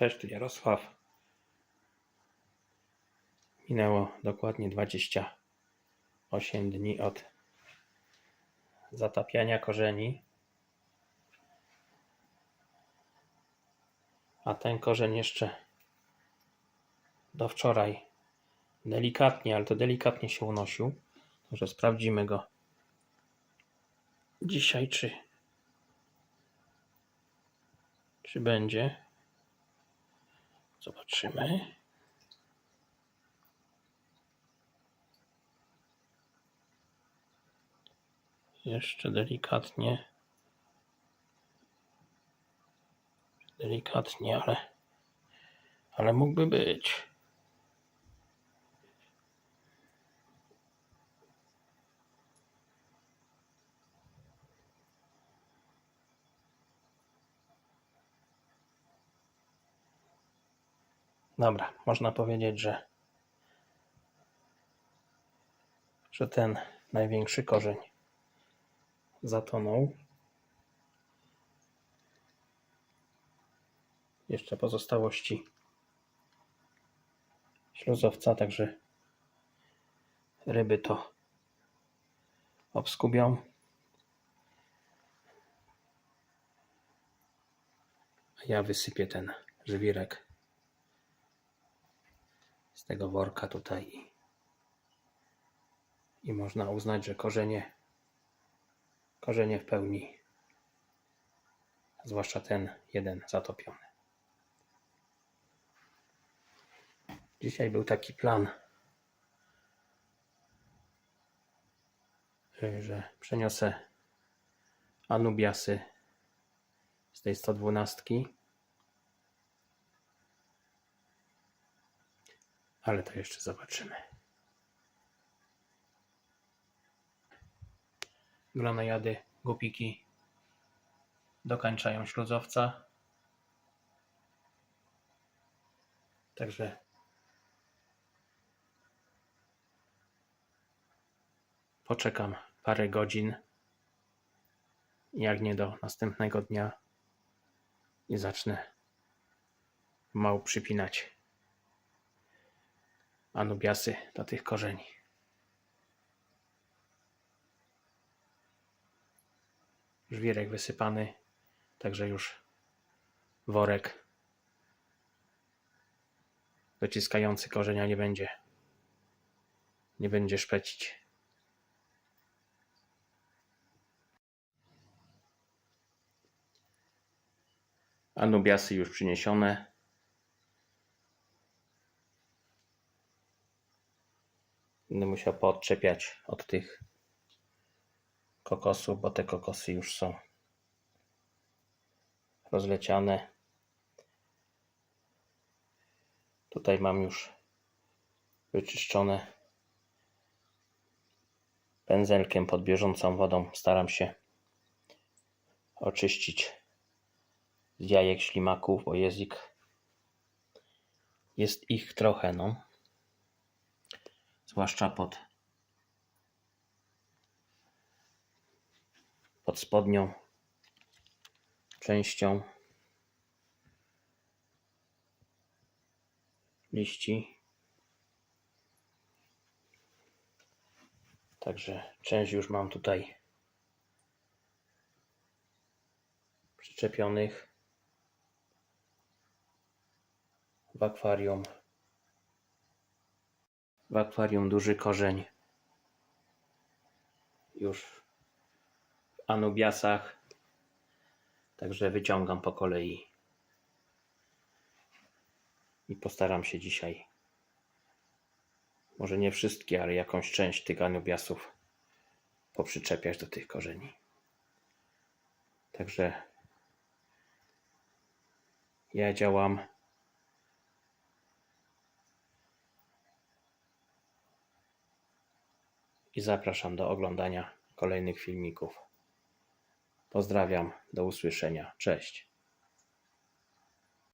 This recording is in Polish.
Cześć, tu Jarosław. Minęło dokładnie 28 dni od zatapiania korzeni. A ten korzeń jeszcze do wczoraj delikatnie, ale to delikatnie się unosił. Także sprawdzimy go dzisiaj, czy, czy będzie. Zobaczymy. Jeszcze delikatnie. Delikatnie, ale ale mógłby być. Dobra, można powiedzieć, że że ten największy korzeń zatonął. Jeszcze pozostałości śluzowca, także ryby to obskubią. Ja wysypię ten żwirek z tego worka tutaj i, można uznać, że korzenie korzenie w pełni zwłaszcza ten jeden zatopiony. Dzisiaj był taki plan, że przeniosę Anubiasy z tej 112. Ale to jeszcze zobaczymy. Glonojady, gupiki dokańczają śluzowca. Także poczekam parę godzin, jak nie do następnego dnia i zacznę mało przypinać anubiasy do tych korzeni. Żwirek wysypany, także już worek dociskający korzenia nie będzie nie będzie szpecić. Anubiasy już przyniesione. Będę musiał poodczepiać od tych kokosów, bo te kokosy już są rozleciane. Tutaj mam już wyczyszczone pędzelkiem pod bieżącą wodą. Staram się oczyścić z jajek ślimaków, bo jest ich, jest ich trochę, no. Zwłaszcza pod pod spodnią częścią liści. Także część już mam tutaj przyczepionych w akwarium. W akwarium duży korzeń już w anubiasach. Także wyciągam po kolei. I postaram się dzisiaj, może nie wszystkie, ale jakąś część tych anubiasów poprzyczepiać do tych korzeni. Także ja działam i zapraszam do oglądania kolejnych filmików. Pozdrawiam, do usłyszenia. Cześć.